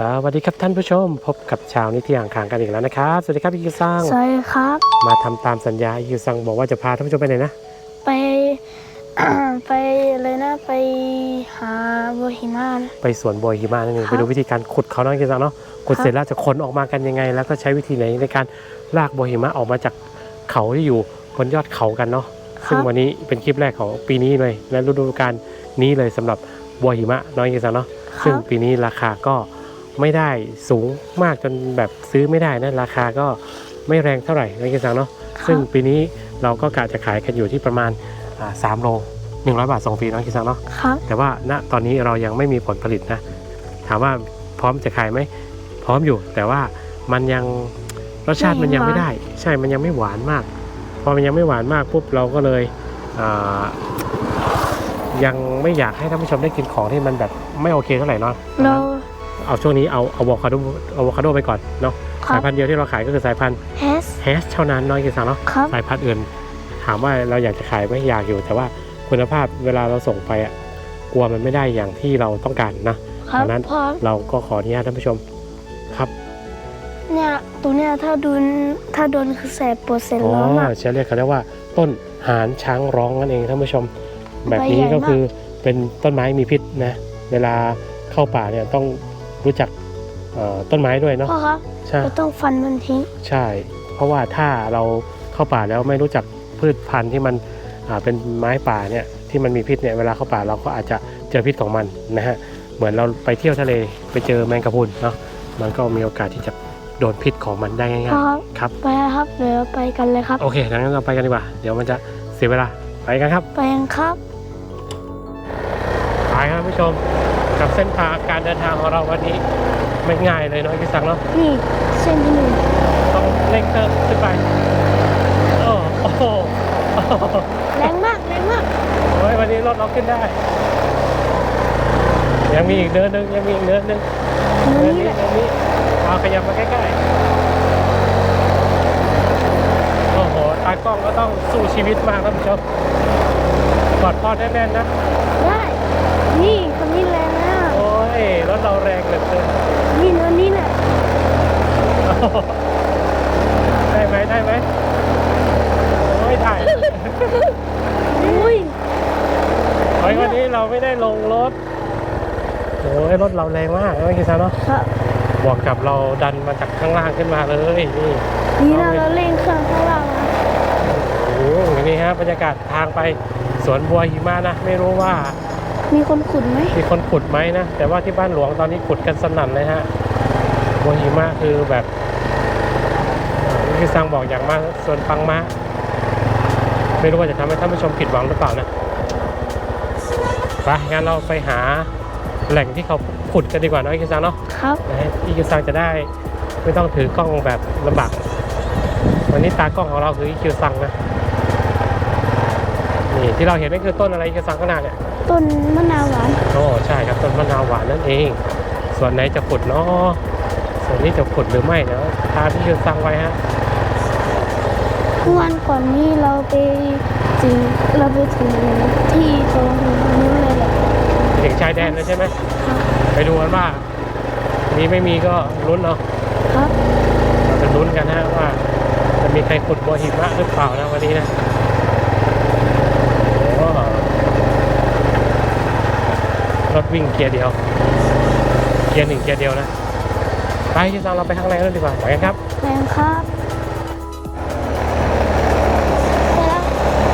สวัสดีครับท่านผู้ชม พบกับชาวนิติอ่างขางกันอีกแล้วนะครับ สวัสดีครับอีคิวซังสวัสดีครับ มาทำตามสัญญาอีคิวซังบอกว่าจะพาท่านผู้ชมไปไหนนะไป ไปเลยนะไปหาโบหิมะนะ ไปสวนบัวหิมะนั่นเองครับไปดูวิธีการขุดเขาเนาะอีคิวซังเนาะขุดครับ เสร็จแล้วจะขนออกมากันยังไง แล้วก็ใช้วิธีไหนในการลากบัวหิมะออกมาจากเขาที่อยู่บนยอดเขากันเนาะคซึ่งรับวันนี้เป็นคลิปแรกของปีนี้เลยและฤดูกาลนี้เลยสำหรับบัวหิมะน้อยกิซังเนาะ คซึ่งรับปีนี้ราคาก็ ไม่ได้สูงมากจนแบบซื้อไม่ได้นะราคาก็ไม่แรงเท่าไหร่น้อยกิซังเนาะครับซึ่งปีนี้เราก็กะจะขายกันอยู่ที่ประมาณอ่าสามโลหนึ่งร้อยบาทส่งฟรีน้อยกิซังเนาะครับแต่ว่าณตอนนี้เรายังไม่มีผลผลิตนะถามว่าพร้อมจะขายไหมพร้อมอยู่ แต่ว่ามันยังรสชาติมันยังไม่ได้ ใช่มันยังไม่หวานมาก พอมันยังไม่หวานมากปุ๊บเราก็เลยอ่ายังไม่อยากให้ท่านผู้ชมได้กินของที่มันแบบไม่โอเคเท่าไหร่เนาะ เราเอาช่วงนี้เอาเอาอะโวคาโดอะโวคาโดไปก่อนเนาะครัสาบยพันธุ์เดียวที่เราขายก็คือสายพันธุ์เฮสแฮชเท่านั้นน้อยกิซังเนาะครับ สายพันธุ์อื่น ถามว่าเราอยากจะขายไหมอยากอยู่ แต่ว่าคุณภาพเวลาเราส่งไปอะกลัวมันไม่ได้อย่างที่เราต้องการนะ ครับดังนั้นเพราะเราก็ขออนุญาตท่านผู้ชมครับเนี่ยตัวเนี้ยถ้าโดนถ้าโดนคือแสบปวดเสร็จอ๋อร้อนมากเชื่อเรียกเขาเรียกว่า ต้นหานช้างร้องนั่นเองท่านผู้ชม แบบนี้ใบใหญ่มาก ก็คือเป็นต้นไม้มีพิษนะเวลาเข้าป่าเนี่ยต้อง รู้จักเอ่อต้นไม้ด้วยเนาะพ่อครับใช่เราต้องฟันมันทิ้งใช่ เพราะว่าถ้าเราเข้าป่าแล้วไม่รู้จักพืชพันธุ์ที่มันอ่าเป็นไม้ป่าเนี่ยที่มันมีพิษเนี่ยเวลาเข้าป่าเราก็อาจจะเจอพิษของมันนะฮะเหมือนเราไปเที่ยวทะเลไปเจอแมงกะพรุนเนาะมันก็มีโอกาสที่จะโดนพิษของมันได้ง่ายพ่อครับๆครับไปครับเดี๋ยวไปกันเลยครับโอเคดังนั้นเราไปกันดีกว่า เดี๋ยวมันจะเสียเวลาไปกันครับ ไปกันครับไปครับท่านผู้ชม กับเส้นทางการเดินทางของเราวันนี้ไม่ง่ายเลยเนาะพี่สังเนาะนี่เส้นที่หนึ่งต้องเร่งเครื่องขึ้นไปโอ้โอ้โหโอ้โหแรงมากแรงมากโอ้ยวันนี้รถเราขึ้นได้ ยังมีอีกเนินหนึงยังมีอีกเนินหนึงเนื้อเนินนี่นี้แหละเนินนี้เอาขยับมาใกล้ๆโอ้โหตากล้องก็ต้องสู้ชีวิตมากท่านผู้ชมกอดพ่อแน่นๆนะได้นี่ นี่เนื้อนี่แหละได้ไหมได้ไหมโอ้ยได้อุ้ยโอ้ยวันนี้เราไม่ได้ลงรถโอ้ยรถเราแรงมากนะคิดซะเนาะครับบวกกับเราดันมาจากข้างล่างขึ้นมาเลยนี่นี่นะเราเร่งเครื่องข้างล่างนะโอ้โหอย่างนี้ฮะบรรยากาศทางไปสวนบัวหิมะนะ ไม่รู้ว่า มีคนขุดไหมมีคนขุดไหมนะ แต่ว่าที่บ้านหลวงตอนนี้ขุดกันสนั่นเลยฮะบัวหิมะคือแบบเอ่อพี่ซังบอกอย่างมาสวนปังมะ ไม่รู้ว่าจะทำให้ท่านผู้ชมผิดหวังหรือเปล่านะไปงั้นเราไปหาแหล่งที่เขาขุดกันดีกว่าเนอะพี่ซังเนาะครับนะฮะพี่คิวซังจะได้ไม่ต้องถือกล้องแบบลำบากวันนี้ตากล้องของเราคืออีคิวซังนะนี่ที่เราเห็นนั่นคือต้นอะไรอีคิวซังข้างหน้าเนี่ย ต้นมะนาวหวานโอ้ใช่ครับต้นมะนาวหวานนั่นเอง ส่วนไหนจะขุดเนาะส่วนนี้จะขุดหรือไม่เนาะตามพี่คิวซังไว้ฮะเมื่อวันก่อนนี้เราไปถึงเราไปถึงที่ตรงนู้นเลยแหละถึงชายแดนแล้วใช่ไหมครับไปดูกันว่า มีไม่มีก็ลุ้นเนาะครับเราจะลุ้นกันนะว่า จะมีใครขุดบัวหิมะหรือเปล่านะวันนี้นะโอ้ รถวิ่งเกียร์เดียว เกียร์หนึ่งเกียร์เดียวนะ ไปที่ซังเราไปข้างในกันดีกว่าไปกันครับแรงครับไปแล้ว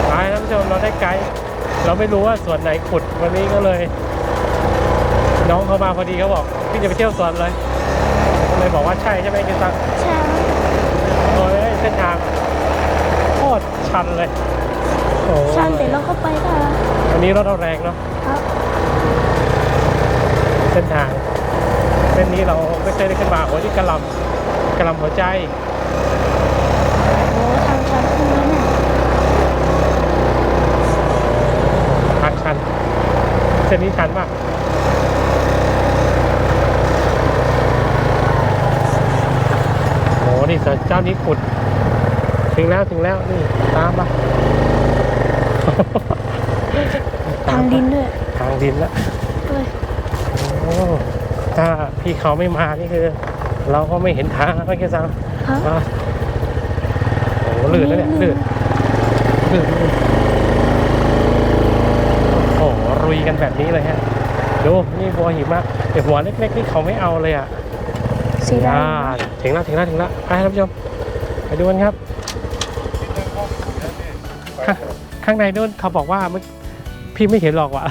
ไปท่านผู้ชมเราได้ไกด์เราไม่รู้ว่าสวนไหนขุดวันนี้ก็เลย น้องเขามาพอดีเขาบอกพี่จะไปเที่ยวสวนเลยก็เลยบอกว่าใช่ใช่ไหมกินซังใช่โอ้ยเส้นทางโคตรชันเลยโอ้ชันแต่เราก็ไปได้แล้ววันนี้รถเราแรงเนาะครับ เส้นทางเส้นนี้เราไม่เคยได้ขึ้นมาโอ้ยนี่กระหลำกระหลำหัวใจโอ้ทางชันขึ้นแล้วเนี่ยทางชันเส้นนี้ชันมากโอ้นี่เจ้านี้ขุด ถึงแล้วถึงแล้วนี่ตามมาทางดินด้วย ทางดินแล้วด้วยโอ้ ถ้าพี่เขาไม่มานี่คือ เราก็ไม่เห็นทางนะพี่ซังครับอะโอ้โหลื่นนะเนี่ยลื่นลื่นลื่นโอ้โหรุยกันแบบนี้เลยฮะดูนี่บัวหิมะแต่หัวเล็กๆนี่เขาไม่เอาเลยอะเสียดาอ่ายถึงแล้วถึงแล้วถึงแล้วไปท่านผู้ชมไปดูกันครับ ข้างข้างในนู่นเขาบอกว่าเมื่อพี่ไม่เห็นหรอกว่ะ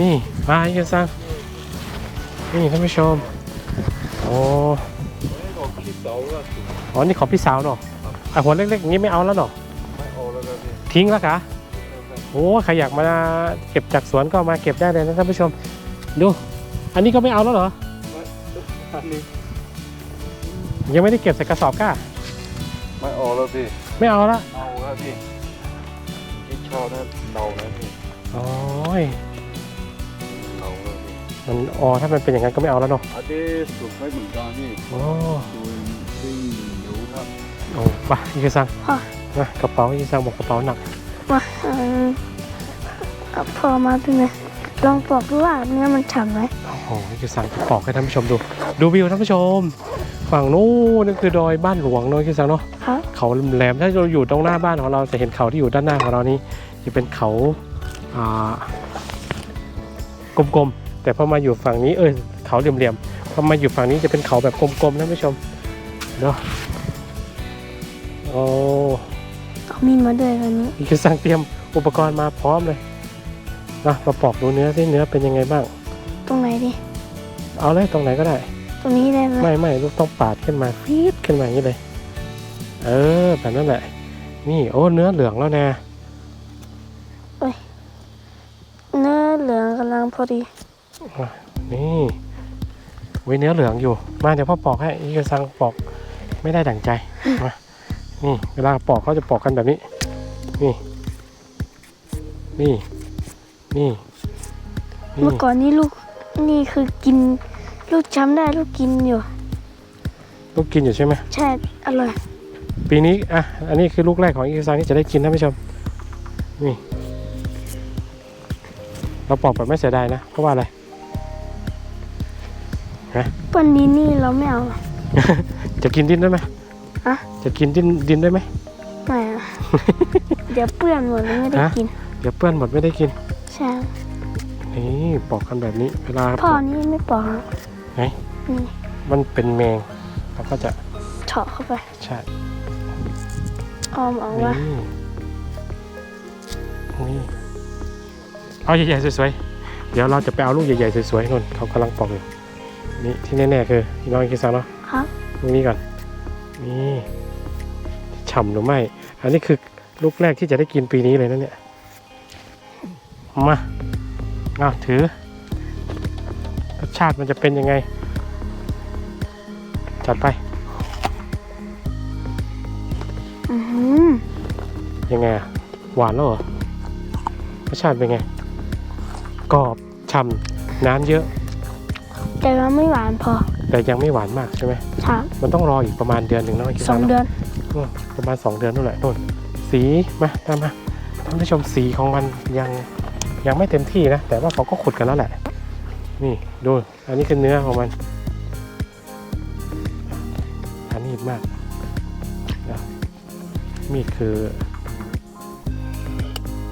นี่มาอีกซัง นี่ท่านผู้ชมโอ้อ๋อนี่ของพี่สาวเนาะอะหัวเล็กๆอย่างนี้ไม่เอาแล้วเนาะทิ้งแล้วกะโอ้ใครอยากมาเก็บจากสวนก็มาเก็บได้เลยนะท่านผู้ชม ดู อันนี้ก็ไม่เอาแล้วเหรอยังไม่ได้เก็บใส่กระสอบก้าไม่ออกแล้วพี่ไม่เอาละเน่าแล้วพี่ที่ชอบนะเน่าแล้วพี่โอ้ยเน่าแล้วพี่ มันอ๋อถ้ามันเป็นอย่างนั้นก็ไม่เอาแล้วเนาะอันนี้สุกไม่เหมือนกันพี่โอ้ดูซึ่งอยู่ครับโอ้ไปอีกซังพ่อมากระเป๋าอีกซังบอกกระเป๋าหนักมาเออเอาพอมาเป็นไงลองบอกดูว่าเนื้อมันฉ่ำไหมโอ้โหอีกซังจะบอกให้ท่านผู้ชมดู ดูวิวท่านผู้ชม ฝั่งนู้นนั่นคือดอยบ้านหลวงเนาะอีกซังเนาะครับเขาแหลมๆถ้าเราอยู่ตรงหน้าบ้านของเราจะเห็นเขาที่อยู่ด้านหน้าของเรานี้จะเป็นเขาอ่ากลมๆ แต่พอมาอยู่ฝั่งนี้เออเขาเหลี่ยมๆพอมาอยู่ฝั่งนี้จะเป็นเขาแบบกลมๆท่านผู้ชมเนาะโอ้เอามีดมาด้วยวันนี้อีกสั่งเตรียมอุปกรณ์มาพร้อมเลยนะมาปอกดูเนื้อสิเนื้อเป็นยังไงบ้าง ตรงไหนดิเอาเลยตรงไหนก็ได้ ตรงนี้ได้ไหมไม่ไม่ลูกต้องปาดขึ้นมาฟีดขึ้นมาอย่างนี้เลย เออแบบนั้นแหละนี่โอ้เนื้อเหลืองแล้วนะเนื้อเหลืองกำลังพอดี นี่ไว้เนื้อเหลืองอยู่ มาเดี๋ยวพ่อปอกให้อีกสั่งปอกไม่ได้ดั่งใจมานี่เวลาปอกเขาจะปอกกันแบบนี้ นี่ นี่ นี่นี่เมื่อก่อนนี่ลูกนี่คือกิน ลูกจำได้ลูกกินอยู่ ลูกกินอยู่ใช่ไหมใช่อร่อยปีนี้อะอันนี้คือลูกแรกของอีกซังที่จะได้กินท่านผู้ชมนี่เราปอกแบบไม่เสียดายนะเพราะว่าอะไร วันนี้นี่เราไม่เอาจะกินดินได้ไหมฮะจะกินดินดินได้ไหมไม่อะเดี๋ยวเปื้อนหมดเลยไม่ได้ฮะกิน เดี๋ยวเปื้อนหมดไม่ได้กิน ใช่ นี่ปอกกันแบบนี้เวลาพ่อนี่ไม่ปอกหรอกไหนนี่มันเป็นแมงเราก็จะเฉาะเข้าไป ใช่อ้อมเอานี่ว่านี่เอาใหญ่ๆสวยๆ เดี๋ยวเราจะไปเอาลูกใหญ่ๆสวยๆนู่นเขากำลังปอกอยู่ นี่ที่แน่ๆคือพี่น้องคิดซังเนาะครับลูกนี้ก่อนนี่ฉ่ำหรือไม่ อันนี้คือลูกแรกที่จะได้กินปีนี้เลยนะเนี่ย มาเอาถือรสชาติมันจะเป็นยังไง จัดไปอือหือยังไงอะหวานแล้วเหรอรสชาติเป็นไง กรอบฉ่ำน้ำเยอะ แต่ว่าไม่หวานพอ แต่ยังไม่หวานมากใช่ไหมครับมันต้องรออีกประมาณเดือนหนึ่งเนาะคิดสอว่างเนาะเดือนอืมประมาณ 2 เดือนนู่นแหละนู่นสีมาตามมาท่านผู้ชมสีของมันยังยังไม่เต็มที่นะ แต่ว่าเขาก็ขุดกันแล้วแหละ นี่ดูอันนี้คือเนื้อของมันอันนี้มากนะมีดคือ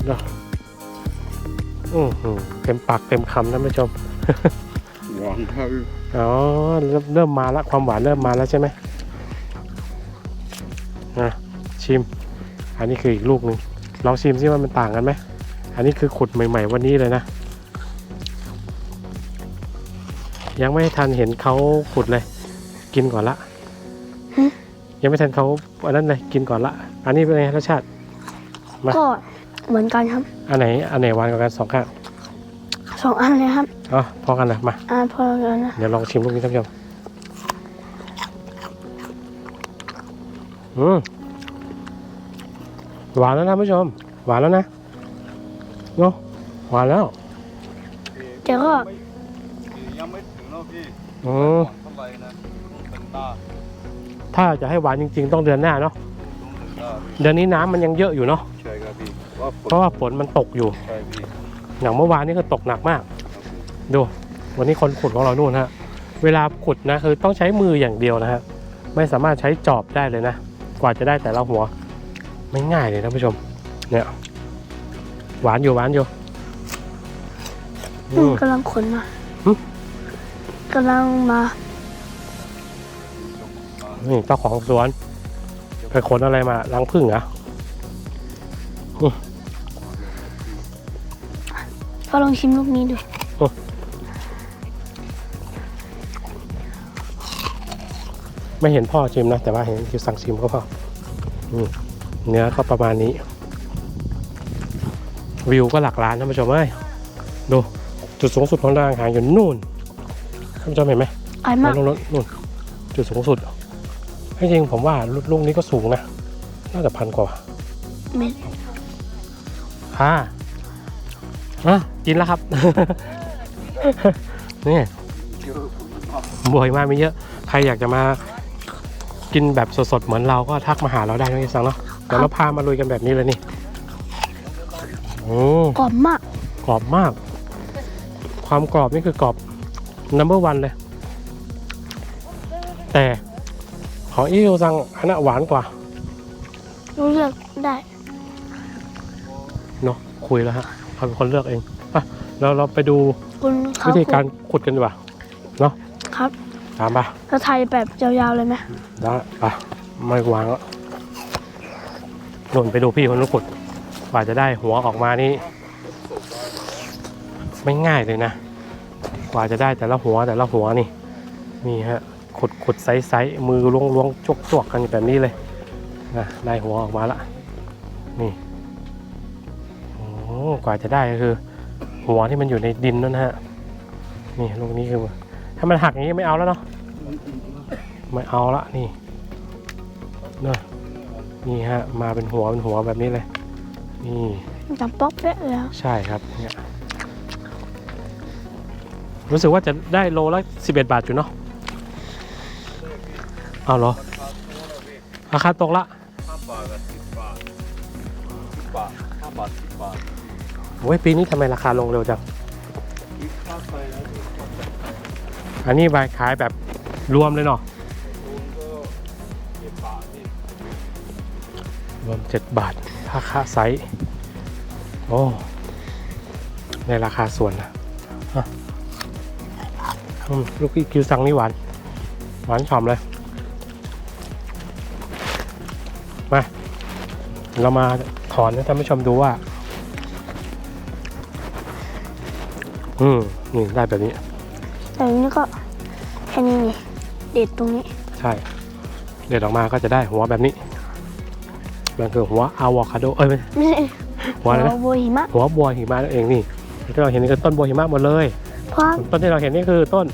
เนาะอือหือเต็มปากเต็มคำท่านผู้ชม หวานครับอ๋อเริ่มเริ่มมาแล้วความหวานเริ่มมาแล้วใช่ไหมอะชิม อันนี้คืออีกลูกหนึ่งลองชิมซิว่ามันต่างกันไหมอันนี้คือขุดใหม่ ๆ วันนี้เลยนะ ยังไม่ทันเห็นเขาขุดเลย กินก่อนละหึยังไม่ทันเขาอันนั้นเลยกินก่อนละ อันนี้เป็นไงรสชาติมาก็เหมือนกันครับ อันไหนอันไหนหวานกว่ากันสองข้างส องอันเลยครับอ๋อพอกันเลยมา อ่าพอแล้วนะ เดี๋ยวลองชิมลูกนี้ท่านผู้ชมอืมหวานแล้วนะท่านผู้ชม หวานแล้วนะเนาะหวานแล้ว เดี๋ยวก็ ยังไม่ถึงเนาะพี่อืมเท่าไหร่นะต้องถึงตาถ้าจะให้หวานจริง ๆ ต้องเดือนหน้าเนาะ ต้องถึงตาพี่เดือนนี้น้ำมันยังเยอะอยู่เนาะ ใช่ครับพี่ว่าฝเพนราะว่าฝนมันตกอยู่ ใช่พี่ อย่างเมื่อวานนี้ก็ตกหนักมาก ดู วันนี้คนขุดของเรานู่นฮะ เวลาขุดนะคือต้องใช้มืออย่างเดียวนะฮะ ไม่สามารถใช้จอบได้เลยนะ กว่าจะได้แต่ละหัว ไม่ง่ายเลยท่านผู้ชม เนี่ย หวานอยู่หวานอยู่อือืมมกำลังขนมาหึ กำลังมานี่เจ้าของสวนไปขนอะไรมารังผึ้งเหรอะพอ ลองชิมลูกนี้ดูไม่เห็นพ่อชิมนะ แต่ว่าเห็นคิวสั่งชิมก็พออืมเนื้อก็ประมาณนี้ วิวก็หลักล้านท่านผู้ชมเอ้ยดูจุดสูงสุดของดาวอังคารอยู่นู่นท่านผู้ชมเห็นไหมอร่อยมากนู่นนู่นนู่นจุดสูงสุดจริงๆผมว่าลูกลูกนี้ก็สูงนะ น่าจะพันกว่าเม็ดค่ะ อะกินแล้วครับ นี่บวยมากมีเยอะ ใครอยากจะมากินแบบสดๆ เหมือนเราก็ทักมาหาเราได้นะพี่สังเนาะเดี๋ยวเราพามาลุยกันแบบนี้เลยนี่โอ้กรอบมาก กรอบมาก ความกรอบนี่คือกรอบ number one เลย แต่ของอีโอซังอันน่ะหวานกว่ารู้เลือกได้ เนาะคุยแล้วฮะ เขาเป็นคนเลือกเองอะเราเราไปดูคุณเขาวิธีการขุดกันดีกว่าครับตามไปเราไทยแบบยาวๆเลยไหมได้ไปไม่วางแล้วนุ่นไปดูพี่คนนู้นขุดกว่าจะได้หัวออกมานี่ไม่ง่ายเลยนะ กว่าจะได้แต่ละหัวแต่ละหัวนี่นี่ฮะขุดขุดไซส์ไซส์มือล้วงล้วงจกจวกกันแบบนี้เลยนะได้หัวออกมาละนี่โอ้ กว่าจะได้ก็คือ หัวที่มันอยู่ในดินนั่นนะฮะ นี่ลูกนี้คือ ถ้ามันหักอย่างนี้ไม่เอาแล้วเนาะไม่เอาละนี่นะนี่ฮะ มาเป็นหัวเป็นหัวแบบนี้เลย นี่มันจะป๊อกแป๊ะเลยครับใช่ครับเนี่ยรู้สึกว่าจะได้โลละ11 บาทอยู่เนาะเอาเหรอราคาตกละห้าบาทกับสิบบาทสิบบาทห้าบาทสิบบาท โอ้ยปีนี้ทำไมราคาลงเร็วจัง อันนี้ใบขายแบบรวมเลยเนาะคูณก็เจ็ดบาทนี่ราทราคาไซส์โอ้ในราคาส่วนนะลูกอีคิวซังนี่หวาน หวานฉ่ำเลย มา เรามาถอนให้ท่านผู้ชมดูว่า อืมนี่ได้แบบนี้ แต่อันนี้ก็แค่นี้นี่เด็ดตรงนี้ ใช่ เด็ดออกมาก็จะได้หัวแบบนี้ มันคือหัวอะโวคาโด เอ้ยไม่ใช่ไม่ใช่หัวอะไรนะโบหิมะ หัวบัวหิมะนั่นเองนี่ที่เราเห็นนี่คือต้นบัวหิมะหมดเลย เพราะต้นที่เราเห็นนี่คือต้น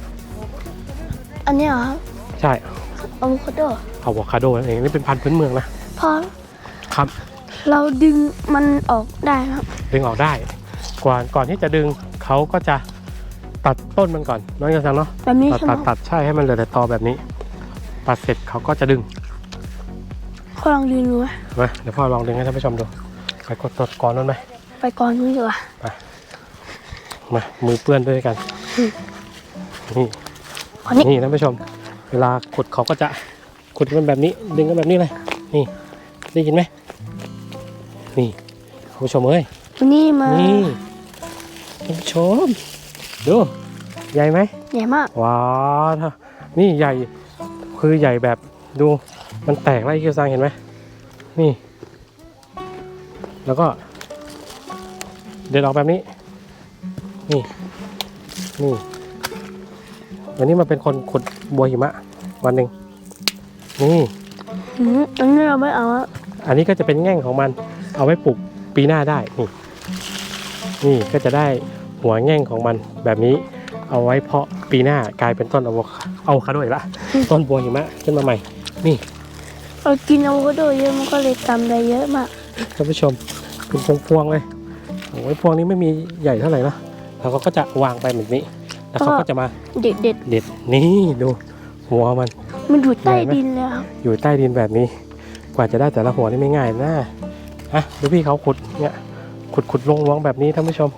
อันเนี้ยเหรอครับใช่อะโวคาโดอะโวคาโดนั่นเองนี่เป็นพันธุ์พื้นเมืองนะ เพราะครับ เราดึงมันออกได้ครับ ดึงออกได้ ก่อนก่อนที่จะดึง เขาก็จะตัดต้นมันก่อนน้องยาซังเนาะแบบนี้ตัดใช่ไหมตัดตัดใช่ให้มันเหลือแต่ตอแบบนี้ ตัดเสร็จเขาก็จะดึงเขาลองดึงดูไหมมาเดี๋ยวพ่อลองดึงให้ท่านผู้ชมดูไปกดตดก่อนนั่นไหมไปก่อนนู้นดีกว่ามามือเปื้อนด้วยกันอืมนี่ขอนี้นี่ท่านผู้ชม เวลาขุดเขาก็จะขุดกันแบบนี้ ดึงกันแบบนี้เลยนี่ได้ยินไหมนี่ท่านผู้ชมเอ้ยวันนี้มานี่ ท่านผู้ชมดูใหญ่ไหมใหญ่มากว้าวถ้านี่ใหญ่คือใหญ่แบบดูมันแตกไล่คิวซังเห็นไหมนี่ แล้วก็ เด็ดออกแบบนี้ นี่นี่วันนี้มาเป็นคนขุดบัวหิมะ วันหนึ่งนี่อืมอันนี้เราไม่เอาอะอันนี้ก็จะเป็นแง่งของมัน เอาไว้ปลูกปีหน้าได้นี่ นี่ก็จะได้หัวแง่งของมันแบบนี้เอาไว้เพาะปีหน้ากลายเป็นต้นอะโวคาอะโวคาโดอีกละต้นบัวหิมะขึ้นมาใหม่ นี่เรากินอะโวคาโดเยอะมันก็เลยตำได้เยอะมากท่านผู้ชมเป็นพวงๆเลยโอ้ยพวงนี้ไม่มีใหญ่เท่าไหร่นะแล้วเขาก็จะวางไปแบบนี้ แล้วเขาก็จะมาเด็ดเด็ดเด็ดนี่ดูหัวมันๆมันอยู่ใต้ใหญ่ไหมดินเลยครับอยู่ใต้ดินแบบนี้ กว่าจะได้แต่ละหัวนี่ไม่ง่ายนะอะดูพี่เขาขุดเนี่ย ขุดขุดลงลงแบบนี้ท่านผู้ชม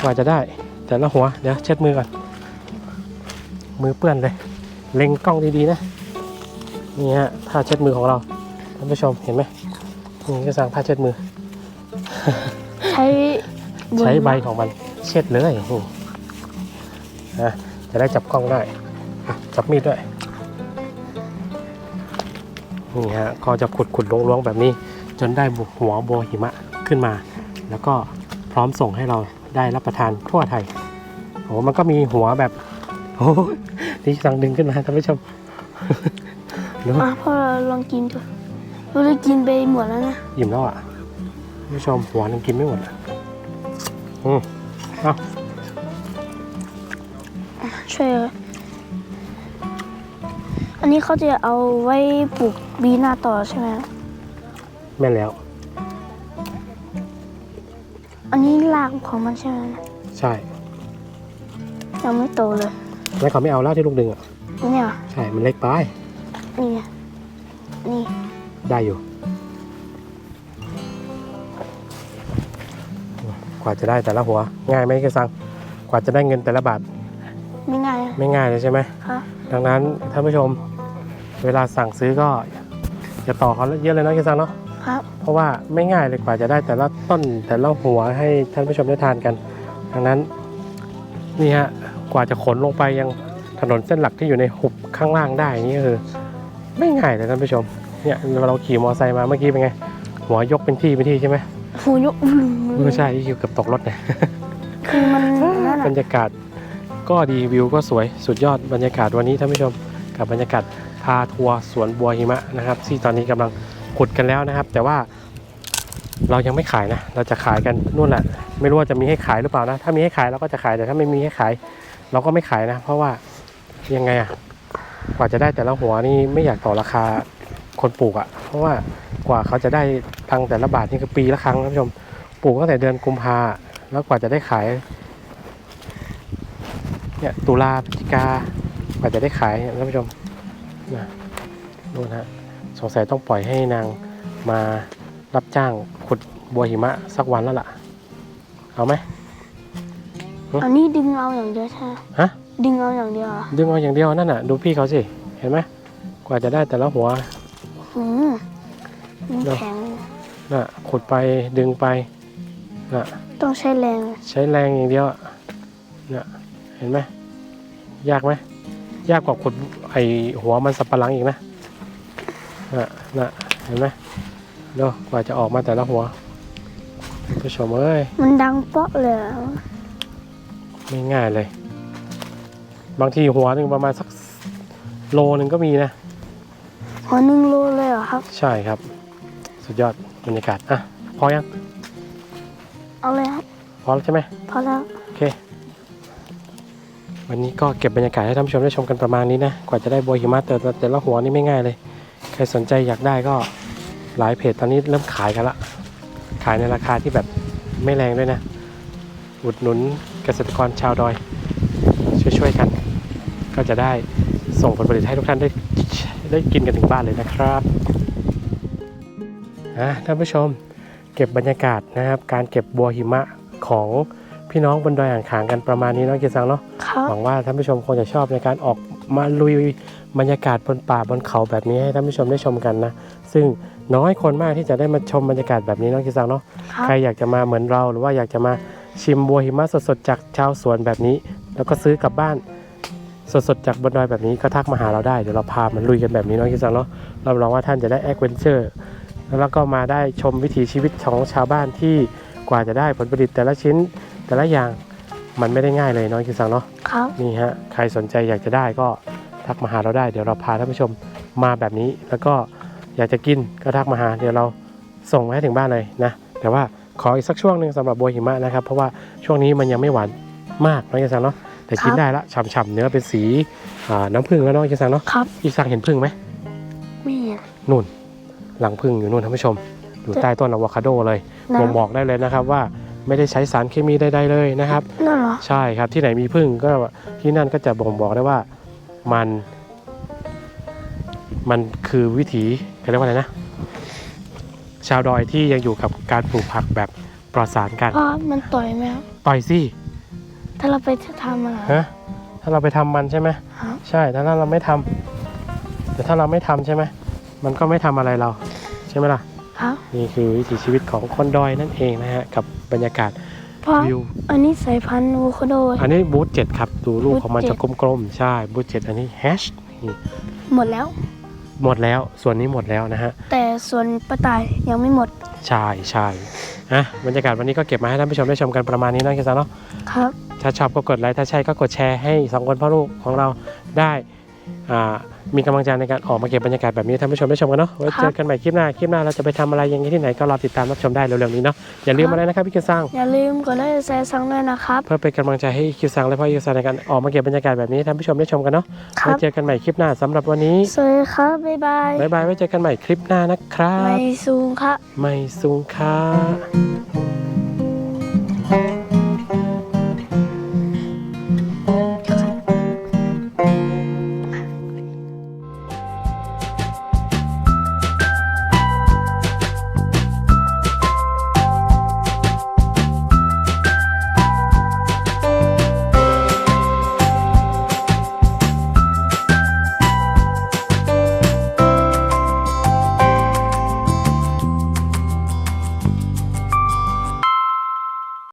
กว่าจะได้ แต่ละหัวเดี๋ยวเช็ดมือก่อน มือเปื้อนเลย เล็งกล้องดีๆนะนี่ฮะผ้าเช็ดมือของเราท่านผู้ชมเห็นไหมนี่ก็สั่งผ้าเช็ดมือ ใช้ใช้ใบของมันเช็ดเลยนี่นะจะได้จับกล้องได้ จับมีดด้วยนี่ฮะก็จะขุดขุดลวงลวงแบบนี้ จนได้บุหัวโบหิมะขึ้นมา แล้วก็พร้อมส่งให้เราได้รับประทานทั่วไทยโอ้มันก็มีหัวแบบโอ้ยนี่สั่งดึงขึ้นมาท่านผู้ชมดูอะพ่อลองกินดูเราได้กินไปหมดแล้วนะอิ่มแล้วอะท่านผู้ชมหัวนึงกินไม่หมดอะอืมเอาช่วยเลยอันนี้เขาจะเอาไว้ปลูกบีหน้าต่อใช่ไหมแม่นแล้ว นนี้รากของมันใช่ไหมใช่ยังไม่โตเลย แล้วเขาไม่เอาแล้วที่ลูกดึงอะ เนี่ยใช่ มันเล็กไป นี่ไงนี่ได้อยู่ กว่าจะได้แต่ละหัว ง่ายไหมกซัง กว่าจะได้เงินแต่ละบาท ไม่ง่ายอะไม่ง่ายเลยใช่ไหมครับดังนั้นท่านผู้ชม เวลาสั่งซื้อก็อย่าต่อเขาเยอะเลยนะกซังเนาะครับ เพราะว่าไม่ง่ายเลยกว่าจะได้แต่ละต้นแต่ละหัวให้ท่านผู้ชมได้ทานกัน ดังนั้นนี่ฮะกว่าจะขนลงไปยังถนนเส้นหลักที่อยู่ในหุบข้างล่างได้นี่ก็คือไม่ง่ายเลยท่านผู้ชมเนี่ยเราขี่มอเตอร์ไซค์มาเมื่อกี้เป็นไง หัวยกเป็นที่เป็นที่ใช่ไหมหูยกอื้อไม่ใช่ที่อยู่เกือบตกรถเนี่ยคือมันนั่นบรอะรยากาศก็ดีวิวก็สวยสุดยอดบรรยากาศวันนี้ท่านผู้ชมกับบรรยากาศพาทัวร์สวนบัวหิมะนะครับที่ตอนนี้กำลัง ขุดกันแล้วนะครับ แต่ว่าเรายังไม่ขายนะ เราจะขายกันนู่นแหละไม่รู้ว่าจะมีให้ขายหรือเปล่านะ ถ้ามีให้ขายเราก็จะขายแต่ถ้าไม่มีให้ขาย เราก็ไม่ขายนะ เพราะว่ายังไงอะกว่าจะได้แต่ละหัวนี่ไม่อยากต่อราคาคนปลูกอะเพราะว่ากว่าเขาจะได้ตังแต่ละบาทนี่คือปีละครั้งท่านผู้ชมปลูกตั้งแต่เดือนกุมภาแล้วกว่าจะได้ขายเนี่ยตุลาพฤศจิกากว่าจะได้ขายเนี่ยท่านผู้ชมนะนู่นฮะ สงสัยต้องปล่อยให้นางมารับจ้างขุดบัวหิมะสักวันแล้วล่ะ เอาไหม อันนี้ดึงเอาอย่างเดียวใช่ไหมฮะ ดึงเอาอย่างเดียวเหรอดึงเอาอย่างเดียวนั่นน่ะ ดูพี่เขาสิ เห็นไหมกว่าจะได้แต่ละหัวอืมมันเนอะแข็งน่ะขุดไปดึงไปน่ะต้องใช้แรง ใช้แรงอย่างเดียวอะน่ะเห็นไหมยากไหมยากกว่าขุดไอหัวมันสับปะหลังอีกนะ น่ะน่ะเห็นไหมเดี๋ยวกว่าจะออกมาแต่ละหัวท่านผู้ชมเอ้ยมันดังเปาะเลยอะไม่ง่ายเลย บางทีหัวหนึ่งประมาณสักโลหนึ่งก็มีนะ หัวหนึ่งโลเลยเหรอครับ ใช่ครับ สุดยอดบรรยากาศอะพอยังเอาเลยครับพอแล้วใช่ไหมพอแล้วโอเค วันนี้ก็เก็บบรรยากาศให้ท่านผู้ชมได้ชมกันประมาณนี้นะ กว่าจะได้บัวหิมะแต่ละแต่ละหัวนี่ไม่ง่ายเลย ใครสนใจอยากได้ก็หลายเพจตอนนี้เริ่มขายกันละ ขายในราคาที่แบบไม่แรงด้วยนะ อุดหนุนเกษตรกรชาวดอย ช่วยๆกัน ก็จะได้ส่งผลผลิตให้ทุกท่านได้ได้กินกันถึงบ้านเลยนะครับอะท่านผู้ชมเก็บบรรยากาศนะครับ การเก็บบัวหิมะของ พี่น้องบนดอยอ่างขางกันประมาณนี้เนาะเกียรติสังเนาะครับหวังว่าท่านผู้ชมคงจะชอบในการออกมาลุยบรรยากาศบนป่าบนเขาแบบนี้ให้ท่านผู้ชมได้ชมกันนะซึ่งน้อยคนมากที่จะได้มาชมบรรยากาศแบบนี้เนาะเกียรติสังเนาะครับใครอยากจะมาเหมือนเราหรือว่าอยากจะมาชิมบัวหิมะสดๆจากชาวสวนแบบนี้ แล้วก็ซื้อกลับบ้านสดๆจากบนดอยแบบนี้ก็ทักมาหาเราได้เดี๋ยวเราพามันลุยกันแบบนี้เนาะเกียรติสังเนาะรับรองว่าท่านจะได้แอคเวนเจอร์แล้วก็มาได้ชมวิถีชีวิตของชาวบ้านที่กว่าจะได้ผลผลิตแต่ละชิ้น แต่ละอย่างมันไม่ได้ง่ายเลยเนาะเกียรติสังเนาะครับนี่ฮะใครสนใจอยากจะได้ก็ทักมาหาเราได้เดี๋ยวเราพาท่านผู้ชมมาแบบนี้ แล้วก็อยากจะกินก็ทักมาหาเดี๋ยวเราส่งมาให้ถึงบ้านเลยนะแต่ว่าขออีกสักช่วงหนึ่งสำหรับบัวหิมะนะครับเพราะว่าช่วงนี้มันยังไม่หวานมากน้องยสังเนาะแต่กินครับได้ละฉ่ำๆเนื้อเป็นสีอ่าน้ำผึ้งแล้วเน้องยสังเนาะครับอีสังเห็นผึ้งไหมไม่เห็นนู่นหลังผึ้งอยู่นู่นท่านผู้ชม อยู่ใต้ต้นอะโวคาโดเลยนะบ่งบอกได้เลยนะครับว่า ไม่ได้ใช้สารเคมีใดๆเลยนะครับนั่นเหรอใช่ครับที่ไหนมีพึ่งก็ที่นั่นก็จะบ่งบอกได้ว่ามัน มันคือวิถีเขาเรียกว่าอะไรนะ ชาวดอยที่ยังอยู่กับการปลูกผักแบบปลอดสารกันพ่อมันต่อยไหมครับต่อยสิถ้าเราไปทำอะไรฮะถ้าเราไปทำมันใช่ไหมครับใช่ถ้าเราไม่ทำแต่ถ้าเราไม่ทำใช่ไหมมันก็ไม่ทำอะไรเรา ใช่ไหมล่ะครับ นี่คือวิถีชีวิตของคนดอยนั่นเองนะฮะ กับบรรยากาศเพราะวิวอันนี้สายพันธุ์อะโวคาโดอันนี้บูธเจ็ดครับ ดูรูปของมันบูธเจ็จะดกลมๆ ใช่บูธเจ็ดอันนี้แฮชนี่หมดแล้ว หมดแล้วส่วนนี้หมดแล้วนะฮะ แต่ส่วนป้าตายยังไม่หมด ใช่ใช่นะบรรยากาศวันนี้ก็เก็บมาให้ท่านผู้ชมได้ชมกันประมาณนี้นะคิดซะเนาะครับ ถ้าชอบก็กดไลค์ถ้าใช่ก็กดแชร์ให้สองคนพ่อลูกของเราได้อ่า มีกำลังใจในการออกมาเก็บบรรยากาศแบบนี้ให้ท่านผู้ชมได้ชมกันเนาะไว้เจอกันใหม่คลิปหน้าคลิปหน้าเราจะไปทำอะไรยังไงที่ไหนก็รอติดตามรับชมได้เร็วๆนี้เนาะอย่าลืมอะไรนะครับพี่คิวซังอย่าลืมกดไลค์แชร์ซังด้วยนะครับเพื่อเป็นกำลังใจให้คิวซังและพ่อคิวซังในการออกมาเก็บบรรยากาศแบบนี้ให้ท่านผู้ชมได้ชมกันเนาะครัไว้บเจอกันใหม่คลิปหน้าสำหรับวันนี้สวัสดีครับบ๊ายบายบ๊ายบายไว้เจอกันใหม่คลิปหน้านะครับไม่สูงครับไม่สูงค่ะ